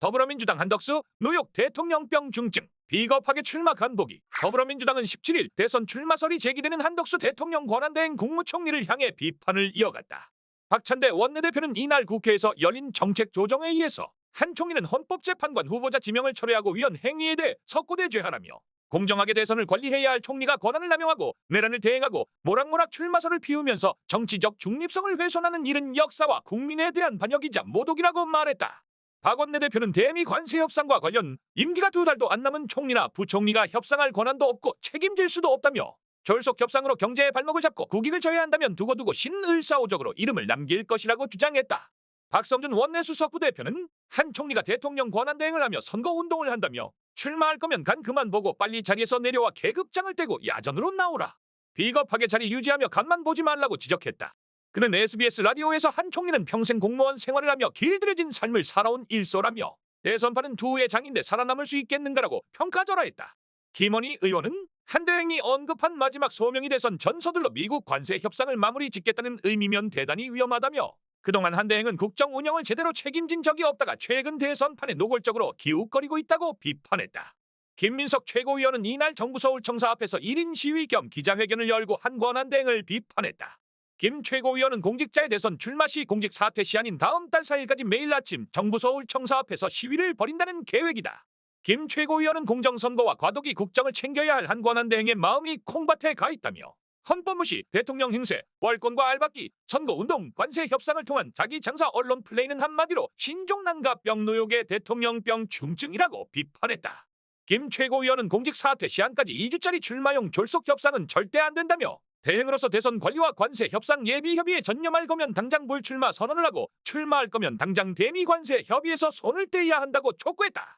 더불어민주당 한덕수 노욕 대통령병 중증 비겁하게 출마 간보기 더불어민주당은 17일 대선 출마설이 제기되는 한덕수 대통령 권한대행 국무총리를 향해 비판을 이어갔다. 박찬대 원내대표는 이날 국회에서 열린 정책조정회의에서 한 총리는 헌법재판관 후보자 지명을 철회하고 위헌 행위에 대해 석고대 죄하라며 공정하게 대선을 관리해야 할 총리가 권한을 남용하고 내란을 대행하고 모락모락 출마설을 피우면서 정치적 중립성을 훼손하는 일은 역사와 국민에 대한 반역이자 모독이라고 말했다. 박 원내 대표는 대미 관세 협상과 관련 임기가 두 달도 안 남은 총리나 부총리가 협상할 권한도 없고 책임질 수도 없다며 졸속 협상으로 경제의 발목을 잡고 국익을 져야 한다면 두고두고 신을사오적으로 이름을 남길 것이라고 주장했다. 박성준 원내수석 부 대표는 한 총리가 대통령 권한대행을 하며 선거운동을 한다며 출마할 거면 간 그만 보고 빨리 자리에서 내려와 계급장을 떼고 야전으로 나오라. 비겁하게 자리 유지하며 간만 보지 말라고 지적했다. 그는 SBS 라디오에서 한 총리는 평생 공무원 생활을 하며 길들여진 삶을 살아온 일소라며 대선판은 두 해의 장인데 살아남을 수 있겠는가라고 평가절하했다. 김원희 의원은 한대행이 언급한 마지막 소명이 대선 전서들로 미국 관세 협상을 마무리 짓겠다는 의미면 대단히 위험하다며 그동안 한대행은 국정 운영을 제대로 책임진 적이 없다가 최근 대선판에 노골적으로 기웃거리고 있다고 비판했다. 김민석 최고위원은 이날 정부 서울청사 앞에서 1인 시위 겸 기자회견을 열고 한 권한대행을 비판했다. 김 최고위원은 공직자의 대선 출마 시 공직 사퇴 시 아닌 다음 달 4일까지 매일 아침 정부 서울 청사 앞에서 시위를 벌인다는 계획이다. 김 최고위원은 공정선거와 과도기 국정을 챙겨야 할 한 권한 대행의 마음이 콩밭에 가 있다며 헌법 무시, 대통령 행세, 월권과 알박기, 선거운동, 관세 협상을 통한 자기 장사 언론 플레이는 한마디로 신종난가병 노욕의 대통령병 중증이라고 비판했다. 김 최고위원은 공직 사퇴 시한까지 2주짜리 출마용 졸속 협상은 절대 안 된다며 대행으로서 대선 관리와 관세 협상 예비 협의에 전념할 거면 당장 불출마 선언을 하고 출마할 거면 당장 대미 관세 협의에서 손을 떼야 한다고 촉구했다.